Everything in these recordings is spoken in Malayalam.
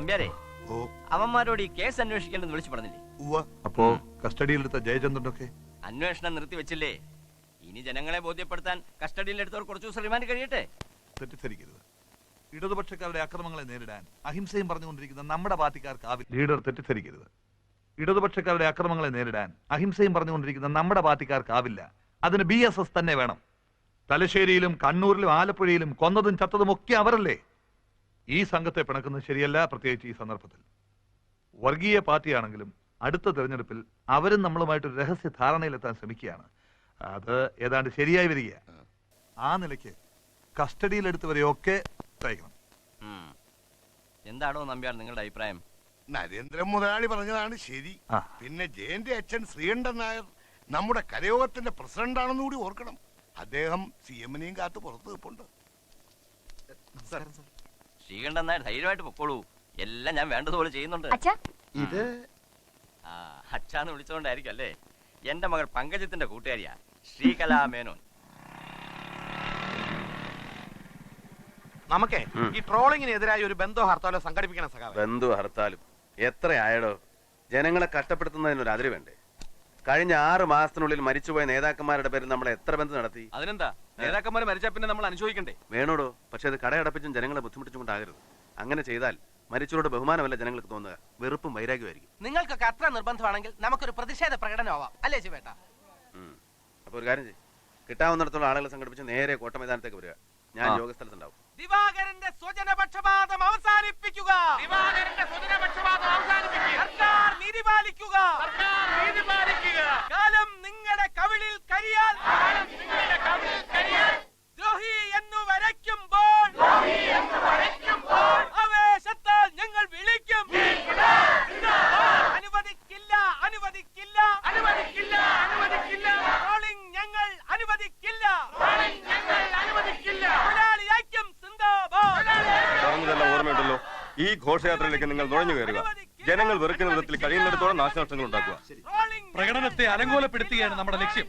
നമ്പ്യാരെ ഓ. അവന്മാരോട് ഈ കേസ് അന്വേഷിക്കേണ്ടെന്ന് വിളിച്ചു പറഞ്ഞില്ലേ? ഉവ്വ. അപ്പോ? കസ്റ്റഡിയിലെടുത്ത ജയചന്ദ്രനൊക്കെ? അന്വേഷണം നിർത്തി നിർത്തിവെച്ചില്ലേ? ഇനി ജനങ്ങളെ ബോധ്യപ്പെടുത്താൻ കസ്റ്റഡിയിലെടുത്തവർ കുറച്ചു ദിവസം റിമാൻഡ് കഴിയട്ടെ? തെറ്റിദ്ധരിക്കരുത്. ഇടതുപക്ഷക്കാരുടെ അക്രമങ്ങളെ നേരിടാൻ അഹിംസയും പറഞ്ഞുകൊണ്ടിരിക്കുന്ന നമ്മുടെ പാർട്ടിക്കാർക്ക് ലീഡർ തെറ്റിദ്ധരിക്കരുത്. ഇടതുപക്ഷക്കാരുടെ അക്രമങ്ങളെ നേരിടാൻ അഹിംസയും പറഞ്ഞുകൊണ്ടിരിക്കുന്ന നമ്മുടെ പാർട്ടിക്കാർക്കാവില്ല. അതിന് ബി എസ് എസ് തന്നെ വേണം. തലശ്ശേരിയിലും കണ്ണൂരിലും ആലപ്പുഴയിലും കൊന്നതും ചത്തതും ഒക്കെ അവരല്ലേ? ഈ സംഘത്തെ പിണക്കുന്നത് ശരിയല്ല പ്രത്യേകിച്ച് ഈ സന്ദർഭത്തിൽ. വർഗീയ പാർട്ടിയാണെങ്കിലും അടുത്ത തെരഞ്ഞെടുപ്പിൽ അവരും നമ്മളുമായിട്ട് രഹസ്യ ധാരണയിലെത്താൻ ശ്രമിക്കുകയാണ്. അത് ഏതാണ്ട് ശരിയായി വരിക ആ. നിലയ്ക്ക് കസ്റ്റഡിയിലെടുത്തവരെയൊക്കെ തയ്ക്കണം. എന്താണോ നമ്പ്യാർ നിങ്ങളുടെ അഭിപ്രായം? നരേന്ദ്രൻ മുതലാളി പറഞ്ഞതാണ് ശരി. ആ. പിന്നെ ജയന്റെ അച്ഛൻ ശ്രീകണ്ഠൻ നായർ നമ്മുടെ കരയോഗത്തിന്റെ പ്രസിഡന്റ് ആണെന്ന് കൂടി ഓർക്കണം. അദ്ദേഹം സി എമ്മിനെയും കാത്ത് പുറത്ത് നിൽപ്പുണ്ട്. ശ്രീകണ്ഠൻ നായർ ധൈര്യമായിട്ട് പൊക്കോളൂ. എല്ലാം ഞാൻ വേണ്ടതുപോലെ ചെയ്യുന്നുണ്ട്. അച്ഛാ. ഇത്? ആ അച്ഛാന്ന് വിളിച്ചോണ്ടായിരിക്കും അല്ലേ? എന്റെ മകൾ പങ്കജത്തിന്റെ കൂട്ടുകാരിയാ ശ്രീകലാ മേനോൻ. നമുക്കേ ഉം. ഈ ട്രോളിങ്ങിനെതിരായി ഒരു ബന്ധോ ഹർത്താലോ സംഘടിപ്പിക്കണം സഖാവ്. ബന്ധു ഹർത്താലും? എത്ര ആയടോ? ജനങ്ങളെ കഷ്ടപ്പെടുത്തുന്നതിനൊരു അതിര് വേണ്ടേ കഴിഞ്ഞ ആറ് മാസത്തിനുള്ളിൽ മരിച്ചുപോയ നേതാക്കന്മാരുടെ പേരിൽ നമ്മൾ എത്ര ബന്ധം നടത്തി? അതിനെന്താ? നേതാക്കന്മാർ മരിച്ചാ പിന്നെ നമ്മൾ അനുഭവിക്കണ്ടേ വേണോടോ? പക്ഷെ അത് കടയടപ്പിച്ചും ജനങ്ങളെ ബുദ്ധിമുട്ടിച്ചുകൊണ്ടാകരുത്. അങ്ങനെ ചെയ്താൽ മരിച്ചവരോട് ബഹുമാനമല്ല ജനങ്ങൾക്ക് തോന്നുക. വെറുപ്പും വൈരാഗ്യമായിരിക്കും നിങ്ങൾക്കൊക്കെ അത്ര നിർബന്ധമാണെങ്കിൽ നമുക്കൊരു പ്രതിഷേധ പ്രകടനമാവാം. അല്ലേ ചേട്ടാ? അപ്പോൾ അപ്പൊ ഒരു കാര്യം ചെയ്യും. കിട്ടാവുന്നിടത്തോളം ആളുകളെ സംഘടിപ്പിച്ച് നേരെ കോട്ട മൈതാനത്തേക്ക് വരിക. ഞാൻ. യോഗസ്ഥലത്തുണ്ടാവും. ദിവാകരന്റെ സ്വജനപക്ഷപാതം അവസാനിപ്പിക്കുക. ദിവാകരന്റെ സ്വജനപക്ഷപാതം അവസാനിപ്പിക്കുക. സർക്കാർ നീതി പാലിക്കുക. സർക്കാർ നീതി പാലിക്കുക. കാലം നിങ്ങളുടെ കവിളിൽ കരിയാൽ ദ്രോഹി എന്നു വരയ്ക്കുമ്പോൾ ഘോഷയാത്രയിലേക്ക് നിങ്ങൾ നുഴഞ്ഞു കയറുക. ജനങ്ങൾ വെറുക്കുന്ന വിധത്തിൽ കഴിയുന്നിടത്തോളം നാശനഷ്ടങ്ങൾ ഉണ്ടാക്കുക. പ്രകടനത്തെ അലങ്കോലപ്പെടുത്തുകയാണ് നമ്മുടെ ലക്ഷ്യം.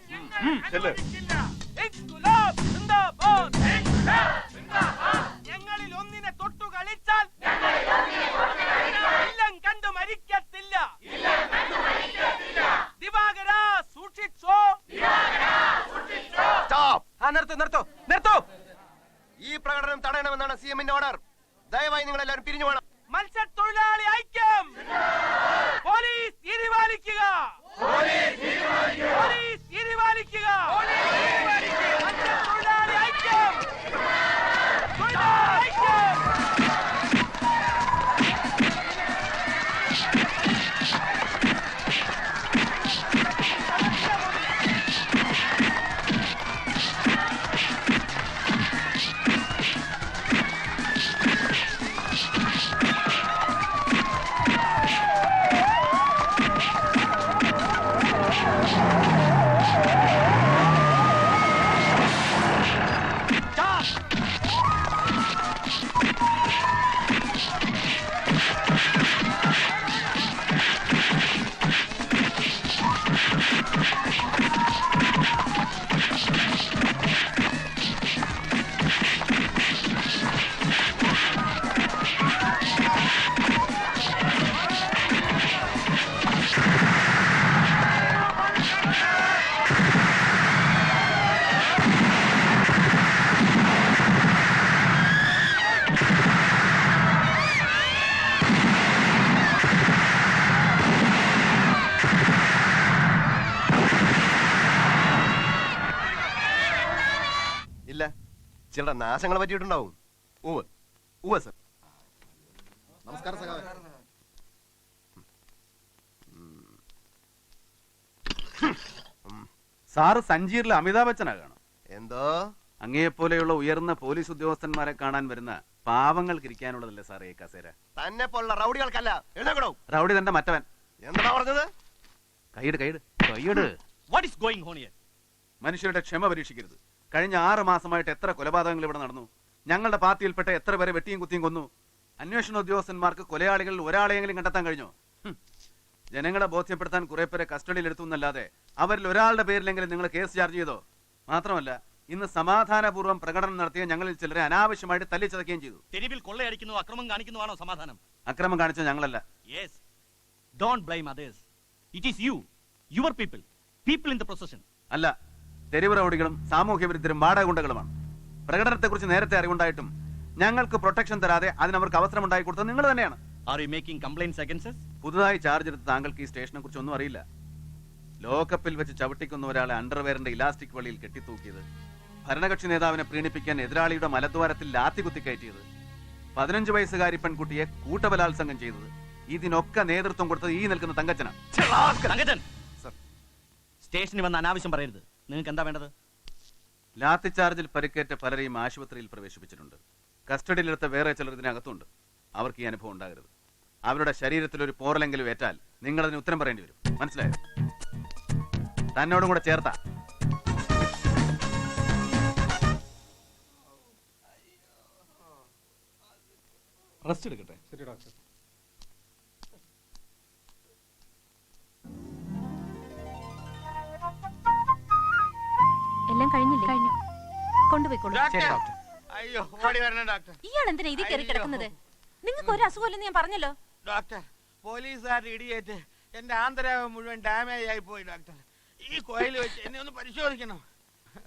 ചില നാശങ്ങൾ പറ്റിയിട്ടുണ്ടാവും. ഉവ് ഉവ്വ് സർ. നമസ്കാരം സഖാവേ. സാറ് സഞ്ജീറിൽ അമിതാഭ് ബച്ചനാകണം എന്തോ? അങ്ങയെപ്പോലെയുള്ള ഉയർന്ന പോലീസ് ഉദ്യോഗസ്ഥന്മാരെ കാണാൻ വരുന്ന പാവങ്ങൾക്ക് ഇരിക്കാനുള്ളതല്ലേ സാറേ ഈ കസേര? തന്നെ പോലുള്ള റൗഡികൾക്കല്ല. എഴുതണോ റൗഡി തന്റെ മറ്റവൻ. എന്താ പറഞ്ഞത്? കൈയിട് കൈയിട്. കൈയിട്. What is going on here മനുഷ്യരുടെ ക്ഷമ പരീക്ഷിക്കരുത്. കഴിഞ്ഞ ആറ് മാസമായിട്ട് എത്ര കൊലപാതകങ്ങൾ ഇവിടെ നടന്നു? ഞങ്ങളുടെ പാർട്ടിയിൽപ്പെട്ട എത്ര പേരെ വെട്ടിയും കുത്തിയും കൊന്നു? അന്വേഷണ ഉദ്യോഗസ്ഥന്മാർക്ക് കൊലയാളികളിൽ ഒരാളെയെങ്കിലും കണ്ടെത്താൻ കഴിഞ്ഞോ? ജനങ്ങളെ ബോധ്യപ്പെടുത്താൻ കുറെ പേരെ കസ്റ്റഡിയിൽ എടുത്തു എന്നല്ലാതെ അവരിൽ ഒരാളുടെ പേരിലെങ്കിലും നിങ്ങൾ കേസ് ചാർജ് ചെയ്തോ? മാത്രമല്ല ഇന്ന് സമാധാനപൂർവം പ്രകടനം നടത്തിയ ഞങ്ങളിൽ ചിലരെ അനാവശ്യമായിട്ട് തല്ലിച്ചതയ്ക്കുകയും ചെയ്തു. തെരുവിൽ കൊള്ളയടിക്കുന്നു അക്രമം കാണിക്കുന്നതാണോ സമാധാനം? അക്രമം കാണിച്ച ഞങ്ങളല്ല. Yes don't blame others it is you your people people in the procession അല്ല തെരുവ് റൗഡികളും സാമൂഹ്യ വിരുദ്ധരും വാടക ഗുണ്ടകളുമാണ് പ്രകടനത്തെക്കുറിച്ച് നേരത്തെ അറിവുണ്ടായിട്ടും ഞങ്ങൾക്ക് പ്രൊട്ടക്ഷൻ തരാതെ അതിനവർക്ക് അവസരം ഉണ്ടായി കൊടുത്തത് നിങ്ങൾ തന്നെയാണ്. Are you making complaints against പുതുതായി ചാർജ് എടുത്ത താങ്കൾക്ക് ഈ സ്റ്റേഷനെ കുറിച്ച് ഒന്നും അറിയില്ല. ലോകകപ്പിൽ വെച്ച് ചവിട്ടിക്കുന്ന ഒരാളെ അണ്ടർവെയറിന്റെ ഇലാസ്റ്റിക് വളിയിൽ കെട്ടിത്തൂക്കിയത്. ഭരണകക്ഷി നേതാവിനെ പ്രീണിപ്പിക്കാൻ എതിരാളിയുടെ മലദ്വാരത്തിൽ ലാത്തി കുത്തിക്കയറ്റിയത് പതിനഞ്ച് വയസ്സുകാരി പെൺകുട്ടിയെ കൂട്ടബലാത്സംഗം ചെയ്തത്. ഇതിനൊക്കെ നേതൃത്വം കൊടുത്തത് ഈ നിൽക്കുന്ന തങ്കച്ചനാണ്. സ്റ്റേഷനിൽ വന്ന് അനാവശ്യം പറയരുത്. നിങ്ങൾക്ക് എന്താ വേണ്ടത്? ലാത്തി ചാർജിൽ പരിക്കേറ്റ പലരെയും ആശുപത്രിയിൽ പ്രവേശിപ്പിച്ചിട്ടുണ്ട്. കസ്റ്റഡിയിലെടുത്ത വേറെ ചിലർ ഇതിനകത്തുണ്ട്. അവർക്ക് ഈ അനുഭവം ഉണ്ടാകരുത്. അവരുടെ ശരീരത്തിൽ ഒരു പോറലെങ്കിലും ഏറ്റാൽ നിങ്ങൾ അതിന് ഉത്തരം പറയേണ്ടി വരും. മനസ്സിലായോ? തന്നോടും കൂടെ ചേർത്താ. റെസ്റ്റ് എടുക്കട്ടെ? എല്ലാം കഴിഞ്ഞില്ലേ? കഴിഞ്ഞു. കൊണ്ടുപോയിക്കോളൂ. അയ്യോ ഓടി വരണം ഡോക്ടർ. ഇയാൾ എന്തിനാ ഇതിൽ കയറി കിടക്കുന്നത്? നിങ്ങൾക്ക് ഒരു അസുഖമില്ലെന്ന് ഞാൻ പറഞ്ഞല്ലോ. ഡോക്ടർ ഇടിയേറ്റ് എന്റെ ആന്തരാവം മുഴുവൻ ഡാമേജ് ആയി പോയി ഡോക്ടർ. ഈ കോയിൽ വെച്ച് എന്നെ ഒന്ന് പരിശോധിക്കണം.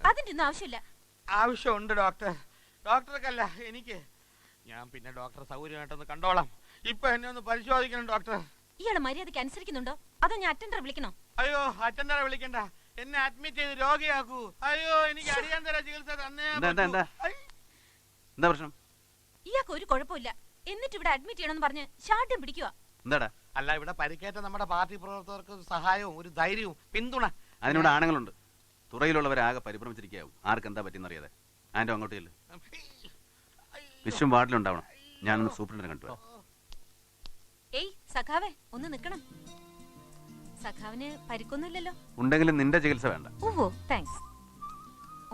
അതിന്റെ ഒന്നും ആവശ്യമില്ല. ആവശ്യമുണ്ട് ഡോക്ടർ. ഡോക്ടർക്കല്ല എനിക്ക്. ഞാൻ പിന്നെ ഡോക്ടർ സൗകര്യമായിട്ടൊന്ന് കണ്ടോളാം. ഇപ്പൊ എന്നെ ഒന്ന് പരിശോധിക്കണം ഡോക്ടർ. ഇയാൾ മര്യാദയ്ക്ക് അനുസരിക്കുന്നുണ്ടോ? അതോ ഞാൻ അറ്റൻഡറെ വിളിക്കണോ? അയ്യോ അറ്റൻഡറെ വിളിക്കണ്ട. എന്നെ അഡ്മിറ്റ് ചെയ്ത് രോഗിയാക്കൂ. അയ്യോ എനിക്ക് അടിയന്തര ചികിത്സ തന്നേ എന്താ, എന്താ, എന്താ? പറ്റൂ. ഐ. എന്താ പ്രശ്നം? ഇയാൾക്ക് ഒരു കുഴപ്പമില്ല. എന്നിട്ട് ഇവിടെ അഡ്മിറ്റ് ചെയ്യണമെന്ന് പറഞ്ഞ് ഷാർട്ടും പിടിക്കുക എന്താടാ? അല്ല ഇവിടെ പരിക്കേറ്റ നമ്മുടെ പാർട്ടി പ്രവർത്തകർക്ക് ഒരു സഹായവും ഒരു ധൈര്യവും പിന്തുണ. അതിനോട് ആണുങ്ങളുണ്ട്. തുറയിലുള്ളവരാകെ പരിഭ്രമിച്ചിരിക്കാവും ആർക്ക് എന്താ പറ്റിയെന്ന് അറിയാതെ. ആൻഡോ അങ്ങോട്ട് ചെല്ല്. വിശ്വം വാർഡിലുണ്ടാവണം. ഞാനൊന്ന് സൂപ്രണ്ടിനെ കണ്ടു ഏയ് സഖാവേ ഒന്ന് നിക്കണം സഖാവിന് പരിക്കൊന്നുമില്ലല്ലോ. ഉണ്ടെങ്കിലും നിന്റെ ചികിത്സ വേണ്ട. ഓഹോ താങ്ക്സ്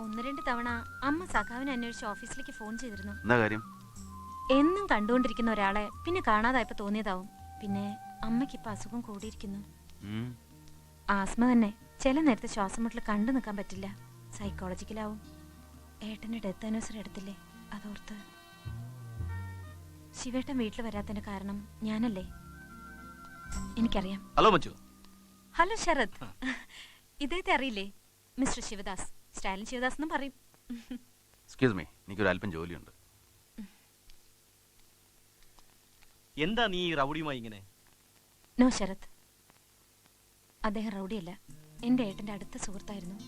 ഒന്ന് രണ്ട് തവണ അമ്മ സഖാവിനെ അന്വേഷിച്ച് ഓഫീസിലേക്ക് ഫോൺ ചെയ്തിരുന്നു. എന്താ കാര്യം? എന്നും കണ്ടുകൊണ്ടിരിക്കുന്ന ഒരാളെ പിന്നെ കാണാതായപ്പോ തോന്നിയതാവും. പിന്നെ അമ്മയ്ക്ക് ഇപ്പൊ അസുഖം കൂടിയിരിക്കുന്നു. ആസ്മ തന്നെ ചില നേരത്തെ ശ്വാസം മുട്ടൽ കണ്ടു നിൽക്കാൻ പറ്റില്ല. സൈക്കോളജിക്കലാവും ഏട്ടന്റെ ഡെത്ത് ആനിവേഴ്സറി എടുത്തില്ലേ? അതോർത്ത്. ശിവേട്ടൻ വീട്ടിൽ വരാത്തതിന്റെ കാരണം ഞാനല്ലേ? എനിക്കറിയാം. ഹലോ മച്ചു. ഹലോ ശരത്. ഇദ്ദേഹത്തെ അറിയില്ലേ? മിസ്റ്റർ ശിവദാസ്. സ്റ്റാലിൻ ശിവദാസ് എന്നും പറയും. എക്സ്ക്യൂസ് മീ എനിക്കൊരു അല്പം ജോലിയുണ്ട്. എന്താ നീ ഈ റൗഡിയുമായി ഇങ്ങനെ? നോ ശരത്. അദ്ദേഹം റൗഡിയല്ല. എന്റെ ഏട്ടന്റെ അടുത്ത സുഹൃത്തായിരുന്നു.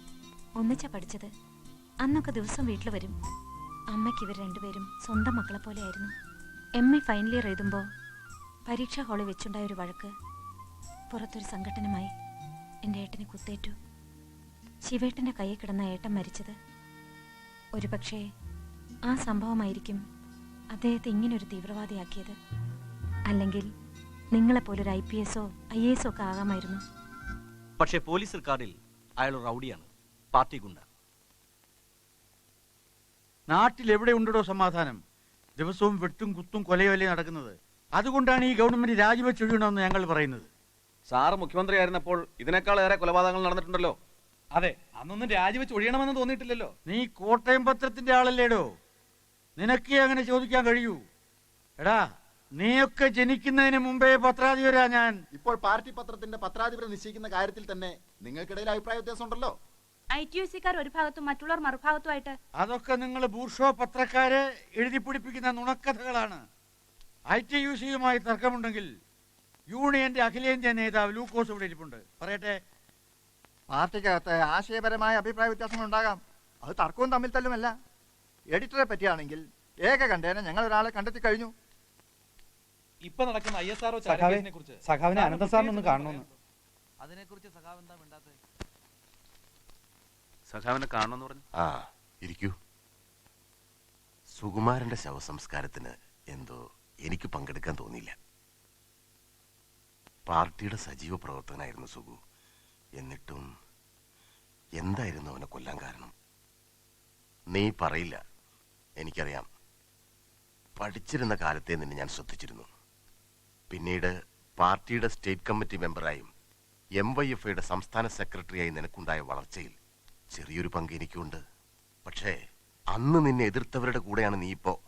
ഒന്നിച്ചാ പഠിച്ചത്. അന്നൊക്കെ ദിവസം വീട്ടിൽ വരും. അമ്മയ്ക്ക് ഇവർ രണ്ടുപേരും സ്വന്തം മക്കളെ പോലെയായിരുന്നു എം എ ഫൈനൽ ഇയർ എഴുതുമ്പോൾ പരീക്ഷാ ഹാളിൽ വെച്ചുണ്ടായ ഒരു വഴക്ക്. പുറത്തൊരു സംഘടനമായി എന്റെ ഏട്ടനെ കുത്തേറ്റു. ശിവേട്ടന്റെ കയ്യിൽ കിടന്ന ഏട്ടൻ മരിച്ചത് ഒരുപക്ഷേ ആ സംഭവമായിരിക്കും അദ്ദേഹത്തെ ഇങ്ങനൊരു തീവ്രവാദിയാക്കിയത്. അല്ലെങ്കിൽ നിങ്ങളെപ്പോലൊരു ഐ പി എസോ ഐ എ എസോ ഒക്കെ ആകാമായിരുന്നു. പക്ഷേ പോലീസ് റിക്കാർഡിൽ അയാൾ റൗഡിയാണ് പാർട്ടി ഗുണ്ട. നാട്ടിൽ എവിടെ ഉണ്ടോ സമാധാനം? ദിവസവും വെട്ടും കുത്തും കൊലയൊലയും നടക്കുന്നത്? അതുകൊണ്ടാണ് ഈ ഗവൺമെന്റ് രാജിവെച്ചൊഴിയണമെന്ന് ഞങ്ങൾ പറയുന്നത്. സാറ് മുഖ്യമന്ത്രിയായിരുന്നപ്പോൾ ഇതിനേക്കാൾ ഏറെ കൊലപാതകങ്ങൾ നടന്നിട്ടുണ്ടല്ലോ. അതെ അന്നൊന്നും രാജിവെച്ച് ഒഴിയണമെന്ന് തോന്നിയിട്ടില്ലല്ലോ. നീ കോട്ടയം പത്രത്തിന്റെ ആളല്ലേടോ? നിനക്ക് അങ്ങനെ ചോദിക്കാൻ കഴിയൂ. എടാ നീയൊക്കെ ജനിക്കുന്നതിന് മുമ്പേ പത്രാധിപരാ ഞാൻ. ഇപ്പോൾ പാർട്ടി പത്രത്തിന്റെ പത്രാധിപരെ നിശ്ചയിക്കുന്ന കാര്യത്തിൽ തന്നെ നിങ്ങൾക്കിടയിൽ അഭിപ്രായ വ്യത്യാസം ഉണ്ടല്ലോ. ഐ ടി യു സിക്കാർ ഒരു ഭാഗത്തും മറ്റുള്ളവർ മറുഭാഗത്തുമായിട്ട് അതൊക്കെ നിങ്ങൾ ബൂർഷോ പത്രക്കാരെ എഴുതി പിടിപ്പിക്കുന്ന നുണക്കഥകളാണ്. ഐ ടി യു സിയുമായി തർക്കമുണ്ടെങ്കിൽ യൂണിയന്റെ അഖിലേന്ത്യാ നേതാവ് ലൂക്കോസ് ഇവിടെ ഇരിപ്പുണ്ട്. പറയട്ടെ? പാർട്ടിക്കകത്ത് ആശയപരമായ അഭിപ്രായ വ്യത്യാസങ്ങൾ ഉണ്ടാകാം. അത് തർക്കവും തമ്മിൽ തല്ലുമല്ല. എഡിറ്ററെ പറ്റിയാണെങ്കിൽ ഏക കണ്ടേനെ ഞങ്ങൾ ഒരാളെ കണ്ടെത്തി കഴിഞ്ഞു. ഇപ്പൊ നടക്കുന്ന ഐ എസ് ആർഒ സഖാവിനെ അനന്ത സാറിനൊന്ന് കാണണമെന്ന് അതിനെക്കുറിച്ച് സഖാവ് എന്താ മിണ്ടാത്തത് സഖാവിനെ കാണണമെന്ന് പറഞ്ഞു. ആ ഇരിക്കൂ. സുകുമാരന്റെ ശവസംസ്കാരത്തിന് എന്തോ എനിക്ക് പങ്കെടുക്കാൻ തോന്നിയില്ല. പാർട്ടിയുടെ സജീവ പ്രവർത്തകനായിരുന്നു സുഗു. എന്നിട്ടും എന്തായിരുന്നു അവനെ കൊല്ലാൻ കാരണം? നീ പറയില്ല. എനിക്കറിയാം. പഠിച്ചിരുന്ന കാലത്തെ നിന്നെ ഞാൻ ശ്രദ്ധിച്ചിരുന്നു. പിന്നീട് പാർട്ടിയുടെ സ്റ്റേറ്റ് കമ്മിറ്റി മെമ്പറായും എം വൈ എഫ് ഐയുടെ സംസ്ഥാന സെക്രട്ടറിയായി നിനക്കുണ്ടായ വളർച്ചയിൽ ചെറിയൊരു പങ്ക് എനിക്കുണ്ട്. പക്ഷേ അന്ന് നിന്നെ എതിർത്തവരുടെ കൂടെയാണ് നീ ഇപ്പോ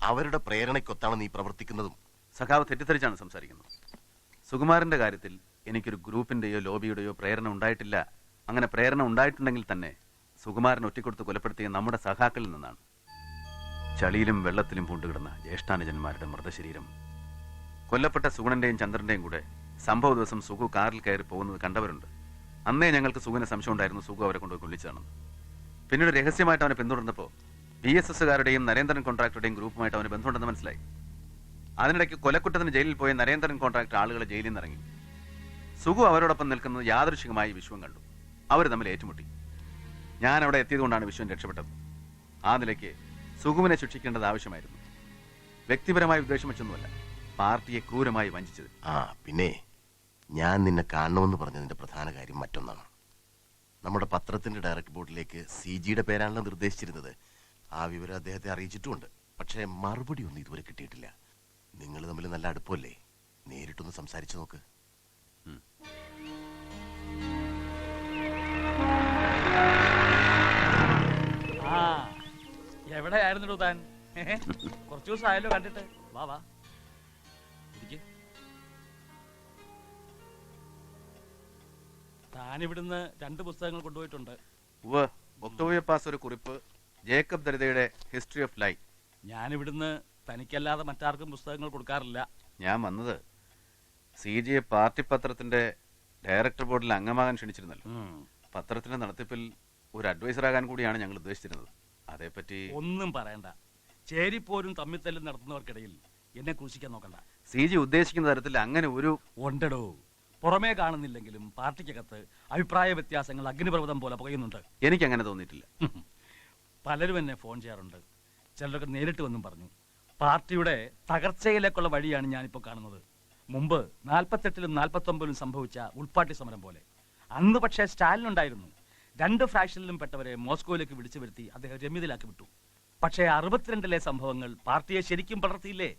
അവരുടെ പ്രേരണയ്ക്കൊത്താണ് നീ പ്രവർത്തിക്കുന്നതും. സഖാവ് തെറ്റിദ്ധരിച്ചാണ് സംസാരിക്കുന്നത്. സുകുമാരന്റെ കാര്യത്തിൽ എനിക്കൊരു ഗ്രൂപ്പിന്റെയോ ലോബിയുടെയോ പ്രേരണ ഉണ്ടായിട്ടില്ല. അങ്ങനെ പ്രേരണ ഉണ്ടായിട്ടുണ്ടെങ്കിൽ തന്നെ സുകുമാരൻ ഒറ്റക്കൊടുത്ത് കൊലപ്പെടുത്തിയ നമ്മുടെ സഹാക്കളിൽ നിന്നാണ്. ചളിയിലും വെള്ളത്തിലും പൂണ്ടുകിടന്ന ജ്യേഷ്ഠാനുജന്മാരുടെ മൃതശരീരം. കൊല്ലപ്പെട്ട സുഗുണന്റെയും ചന്ദ്രന്റെയും കൂടെ സംഭവ ദിവസം സുഖു കാറിൽ കയറി പോകുന്നത് കണ്ടവരുണ്ട്. അന്നേ ഞങ്ങൾക്ക് സുഗുവിന് സംശയം ഉണ്ടായിരുന്നു സുഖു അവരെ കൊണ്ടുപോയി കൊല്ലിച്ചതാണെന്ന്. പിന്നീട് രഹസ്യമായിട്ട് അവനെ പിന്തുടർന്നപ്പോൾ ബി എസ് എസ്സുകാരുടെയും നരേന്ദ്രൻ കോൺട്രാക്ടറുടെയും ഗ്രൂപ്പുമായിട്ട് അവന് ബന്ധമുണ്ടെന്ന് മനസ്സിലായി. അതിനിടയ്ക്ക് കൊലക്കുറ്റത്തിന് ജയിലിൽ പോയ നരേന്ദ്രൻ കോൺട്രാക്ടർ ആളുകൾ ജയിലിൽ നിന്ന് ഇറങ്ങി സുഗു അവരോടൊപ്പം നിൽക്കുന്നത് യാദൃശികമായി വിശ്വം കണ്ടു. അവർ തമ്മിൽ ഏറ്റുമുട്ടി. ഞാൻ അവിടെ എത്തിയതുകൊണ്ടാണ് വിശ്വം രക്ഷപ്പെട്ടത്. ആ നിലയ്ക്ക് സുഖുവിനെ ശിക്ഷിക്കേണ്ടത് ആവശ്യമായിരുന്നു. വ്യക്തിപരമായി ഉദ്ദേശം വെച്ചൊന്നുമല്ല പാർട്ടിയെ ക്രൂരമായി വഞ്ചിച്ചത്. ആ പിന്നെ ഞാൻ നിന്നെ കാണണമെന്ന് പറഞ്ഞതിന്റെ പ്രധാന കാര്യം മറ്റൊന്നാണ്. നമ്മുടെ പത്രത്തിന്റെ ഡയറക്ട് ബോർഡിലേക്ക് സി ജിയുടെ പേരാണല്ലോ നിർദ്ദേശിച്ചിരുന്നത്. ആ വിവരം അദ്ദേഹത്തെ അറിയിച്ചിട്ടുമുണ്ട്. പക്ഷേ മറുപടി ഒന്നും ഇതുവരെ കിട്ടിയിട്ടില്ല. നിങ്ങൾ തമ്മിൽ നല്ല അടുപ്പമല്ലേ? നേരിട്ടൊന്ന് സംസാരിച്ചു നോക്ക്. ആ എവിടെയായിരുന്നു താൻ? കുറച്ചു ദിവസം ആയല്ലോ കണ്ടിട്ട്. വാ വാ. ഇരിക്ക്. താൻ ഇവിടുന്ന് രണ്ട് പുസ്തകങ്ങൾ കൊണ്ടുപോയിട്ടുണ്ട്. ഉവ്വ് ഒക്ടോബിയ പാസ് ഒരു കുറിപ്പ് ജേക്കബ് ദരിതയുടെ ഹിസ്റ്ററി ഓഫ് ലൈഫ് ഞാൻ ഇവിടുന്ന് തനിക്കല്ലാതെ മറ്റാർക്കും പുസ്തകങ്ങൾ കൊടുക്കാറില്ല. ഞാൻ വന്നത് സി ജി എ പാർട്ടി പത്രത്തിന്റെ ഡയറക്ടർ ബോർഡിൽ അംഗമാകാൻ ക്ഷണിച്ചിരുന്നല്ലോ. പത്രത്തിന്റെ നടത്തിപ്പിൽ ഒരു അഡ്വൈസർ ആകാൻ കൂടിയാണ് ഞങ്ങൾ ഉദ്ദേശിച്ചിരുന്നത്. അതേപ്പറ്റി ഒന്നും പറയണ്ട. ചേരിപ്പോരും തമ്മിൽ തല്ലും നടത്തുന്നവർക്കിടയിൽ എന്നെ ക്രൂശിക്കാൻ നോക്കണ്ട. സി ജി ഉദ്ദേശിക്കുന്ന തരത്തിൽ അങ്ങനെ ഒരു ഉണ്ടടോ. പുറമേ കാണുന്നില്ലെങ്കിലും പാർട്ടിക്കകത്ത് അഭിപ്രായ വ്യത്യാസങ്ങൾ അഗ്നിപർവതം പോലെ പുകയുന്നുണ്ട്. എനിക്ക് അങ്ങനെ തോന്നിയിട്ടില്ല പലരും എന്നെ ഫോൺ ചെയ്യാറുണ്ട്. ചിലരൊക്കെ നേരിട്ട് വന്നും പറഞ്ഞു. പാർട്ടിയുടെ തകർച്ചയിലേക്കുള്ള വഴിയാണ് ഞാനിപ്പോൾ കാണുന്നത്. മുമ്പ് നാൽപ്പത്തെട്ടിലും നാൽപ്പത്തൊമ്പതിലും സംഭവിച്ച ഉൾപ്പാട്ടി സമരം പോലെ. അന്ന് പക്ഷേ സ്റ്റാലിൻ ഉണ്ടായിരുന്നു. രണ്ട് ഫ്രാക്ഷനിലും പെട്ടവരെ മോസ്കോയിലേക്ക് വിളിച്ചു വരുത്തി അദ്ദേഹം രമ്യതയിലാക്കി വിട്ടു. പക്ഷേ അറുപത്തിരണ്ടിലെ സംഭവങ്ങൾ പാർട്ടിയെ ശരിക്കും പടർത്തിയില്ലേ?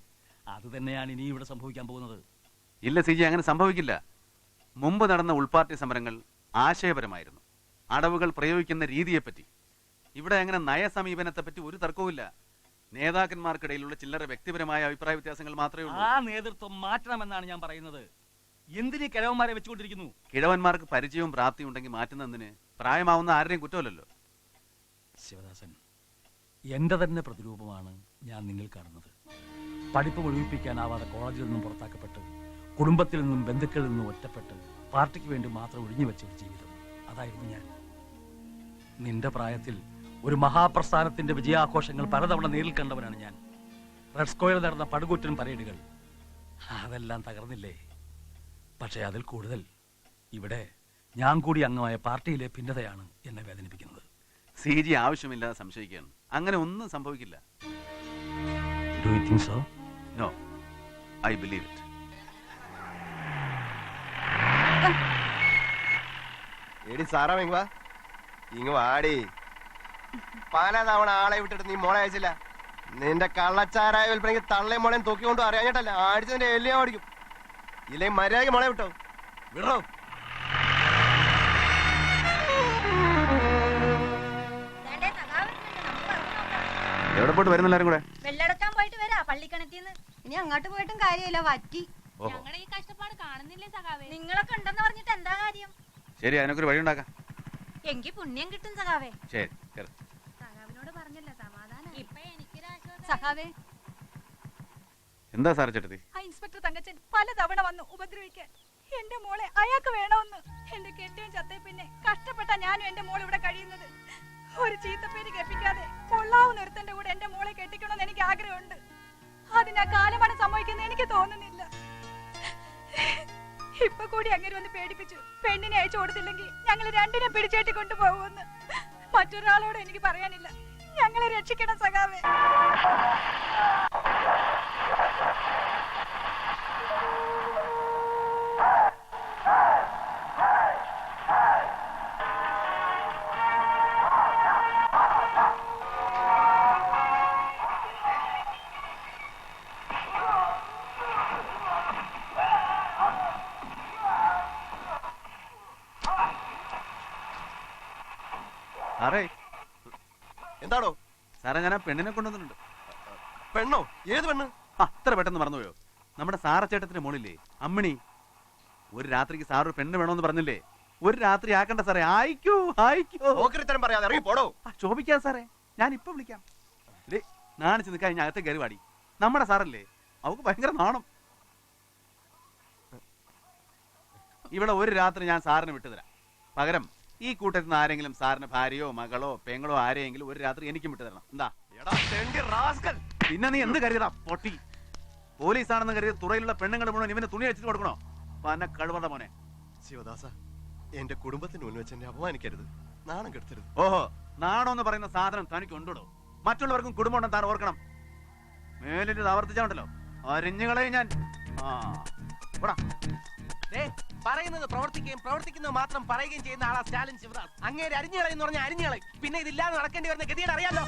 അത് തന്നെയാണ് ഇനി ഇവിടെ സംഭവിക്കാൻ പോകുന്നത്. ഇല്ല സി ജി അങ്ങനെ സംഭവിക്കില്ല. മുമ്പ് നടന്ന ഉൾപാർട്ടി സമരങ്ങൾ ആശയപരമായിരുന്നു. അടവുകൾ പ്രയോഗിക്കുന്ന രീതിയെപ്പറ്റി. ഇവിടെ അങ്ങനെ നയസമീപനത്തെപ്പറ്റി ഒരു തർക്കവുമില്ല. നേതാക്കന്മാർക്കിടയിലുള്ള ചില്ലറ വ്യക്തിപരമായ അഭിപ്രായ വ്യത്യാസങ്ങൾ മാത്രമേ ഉള്ളൂ. ആ നേതൃത്വം മാറ്റണമെന്നാണ് ഞാൻ പറയുന്നത്. എന്തിന് കിഴവന്മാരെ വെച്ചുകൊണ്ടിരിക്കുന്നു? കിഴവന്മാർക്ക് പരിചയവും പ്രാപ്തിയും ഉണ്ടെങ്കിൽ മാറ്റുന്നതിന് പ്രായമാവുന്ന ആരുടെയും കുറ്റമല്ലല്ലോ. ശിവദാസൻ എന്റെ തന്നെ പ്രതിരൂപമാണ് ഞാൻ നിങ്ങൾ കാണുന്നത്. പഠിപ്പ് ഒഴിപ്പിക്കാനാവാതെ കോളേജിൽ നിന്നും പുറത്താക്കപ്പെട്ട് കുടുംബത്തിൽ നിന്നും ബന്ധുക്കളിൽ നിന്നും ഒറ്റപ്പെട്ട് പാർട്ടിക്ക് വേണ്ടി മാത്രം ഒഴിഞ്ഞു വെച്ച ഒരു ജീവിതം. അതായിരുന്നു ഞാൻ. നിന്റെ പ്രായത്തിൽ ഒരു മഹാപ്രസ്ഥാനത്തിന്റെ വിജയാഘോഷങ്ങൾ പലതവണ നേരിൽ കണ്ടവനാണ് ഞാൻ. റെഡ് സ്ക്വയറിൽ നടന്ന പടുകൂറ്റൻ പരേഡുകൾ. അതെല്ലാം തകർന്നില്ലേ? പക്ഷേ അതിൽ കൂടുതൽ. ഇവിടെ ഞാൻ കൂടി അംഗമായ പാർട്ടിയിലെ ഭിന്നതയാണ് എന്നെ വേദനിപ്പിക്കുന്നത്. സി ജി ആവശ്യമില്ലാതെ സംശയിക്കുകയാണ്. അങ്ങനെ ഒന്നും സംഭവിക്കില്ല. Do you think so no I believe it എടി സാറാ ഇങ്ങ് വാ ഇങ്ങ് വാടി. പല തവണ ആളെ വിട്ടിട്ട് നീ മോളെ അയച്ചില്ല. നിന്റെ കള്ളച്ചാരായ വിൽപ്പനയ്ക്ക് തള്ളയും മോളെയും തൂക്കിക്കൊണ്ട് അറിയാഞ്ഞിട്ടല്ല ആടിച്ച് നിന്റെ എല്ലാം ഓടിക്കും. ഇല്ലെങ്കിൽ മര്യാദയ്ക്ക് മോളെ വിട്ടോ. വിടോ എവിടെ പോയിട്ട് വരുന്നെല്ലാരും കൂടെ? വെള്ളടക്കാൻ പോയിട്ട് വരാ പള്ളിക്കണത്തിന്ന്. ഇനി അങ്ങോട്ട് പോയിട്ടും കാര്യമില്ല വറ്റി. ഞങ്ങളെ ഞങ്ങളുടെ ഈ കഷ്ടപ്പാട് കാണുന്നില്ലേ സഖാവേ? നിങ്ങളൊക്കെ ഉണ്ടെന്ന് പറഞ്ഞിട്ട് എന്താ കാര്യം? ശരി അതിനൊക്കെ ഒരു വഴി ഉണ്ടാക്കാം എങ്കി പുണ്യം കിട്ടും സഖാവേ. ശരി. സഖാവിനോട് പറഞ്ഞല്ലോ സമാധാനം. ഇപ്പൊ എനിക്ക് സഖാവേ. എന്താ സാർ ചേട്ടത്തി? ആ ഇൻസ്പെക്ടർ തങ്കച്ചൻ പലതവണ വന്നു ഉപദ്രവിക്കാൻ. എന്റെ മോളെ അയാൾക്ക് വേണമെന്ന്. എന്റെ കെട്ടിയും ചത്തേ പിന്നെ കഷ്ടപ്പെട്ട ഞാനും എന്റെ മോൾ ഇവിടെ കഴിയുന്നത്. ഒരു ചീത്തപ്പേര് കേൾപ്പിക്കാതെ കൊള്ളാവുന്ന ഒരുത്തന്റെ കൂടെ എന്റെ മോളെ കെട്ടിക്കണമെന്ന് എനിക്ക് ആഗ്രഹമുണ്ട്. അതിനാ കാലമാണ് സംഭവിക്കുന്നത് എനിക്ക് തോന്നുന്നില്ല. ഇപ്പൊ കൂടി അങ്ങനെ ഒന്ന് പേടിപ്പിച്ചു. പെണ്ണിനെ അയച്ചു കൊടുത്തില്ലെങ്കിൽ ഞങ്ങൾ രണ്ടിനെ പിടിച്ചേട്ടി കൊണ്ടുപോകുമെന്ന്. മറ്റൊരാളോട് എനിക്ക് പറയാനില്ല. ഞങ്ങളെ രക്ഷിക്കണം സഖാവേ. ഞാൻ ആ പെണ്ണിനെ കൊണ്ടുവന്നിട്ടുണ്ട്. പെണ്ണോ? ഏത് പെണ്ണ്? അത്ര പെട്ടെന്ന് മറന്നുപോയോ? നമ്മുടെ സാറച്ചേട്ടത്തിന്റെ മോളില്ലേ അമ്മിണി. ഒരു രാത്രിക്ക് സാർ ഒരു പെണ്ണ് വേണമെന്ന് പറഞ്ഞില്ലേ? ഒരു രാത്രി ആക്കണ്ട സാറേ ആയിക്കോ ആയിക്കോ. ഓക്കറിത്തരം പറയാതെ ഇറങ്ങി പോടോ. ആ, ശോഭിക്കാം സാറേ ഞാൻ ഇപ്പൊ വിളിക്കാം. ദേ, നാണിച്ച് നിൽക്കാൻ ഞാൻ അകത്തെ കയറി പാടി നമ്മുടെ സാറല്ലേ അവക്ക് ഭയങ്കര നാണം. ഇവിടെ ഒരു രാത്രി ഞാൻ സാറിന് വിട്ടുതരാം. പകരം ഈ കൂട്ടത്തിൽ നിന്ന് ആരെങ്കിലും സാറിന് ഭാര്യയോ മകളോ പെങ്ങളോ ആരെയെങ്കിലും ഒരു രാത്രി എനിക്കും വിട്ടു തരണം. എന്താ? എടാ തെണ്ടി റാസ്കൽ. പിന്നെ നീ എന്ത് കരുതാ പൊട്ടി. പോലീസാണെന്ന് കരുതി തുറയിലുള്ള പെണ്ണുങ്ങൾ മുഴുവൻ ഇവന് തുണി വെച്ചിട്ട് കൊടുക്കണോ? പന കഴിവണ്ട മോനെ. ശിവദാസ എന്റെ കുടുംബത്തിന് മുന്നിൽ വെച്ച് എന്നെ അപമാനിക്കരുത്. നാണം കെടുത്തരുത്. ഓഹോ നാണം എന്ന് പറയുന്ന സാധനം തനിക്ക് ഉണ്ടോ മറ്റുള്ളവർക്കും കുടുംബം ഉണ്ടെന്ന് താൻ ഓർക്കണം. മേലിൽ ഇത് ആവർത്തിച്ചാണ്ടല്ലോ അരിഞ്ഞുകളെ ഞാൻ. ആ. പറയുന്നത് പ്രവർത്തിക്കുകയും പ്രവർത്തിക്കുന്നത് മാത്രം പറയുകയും ചെയ്യുന്ന ആളാ സ്റ്റാലിൻ ശിവദാസ്. അങ്ങേര് അരിഞ്ഞുകളയെന്ന് പറഞ്ഞാൽ അരിഞ്ഞുകളയും. പിന്നെ ഇതില്ലാതെ നടക്കേണ്ടി വരുന്ന ഗതിയുടെ അറിയാലോ?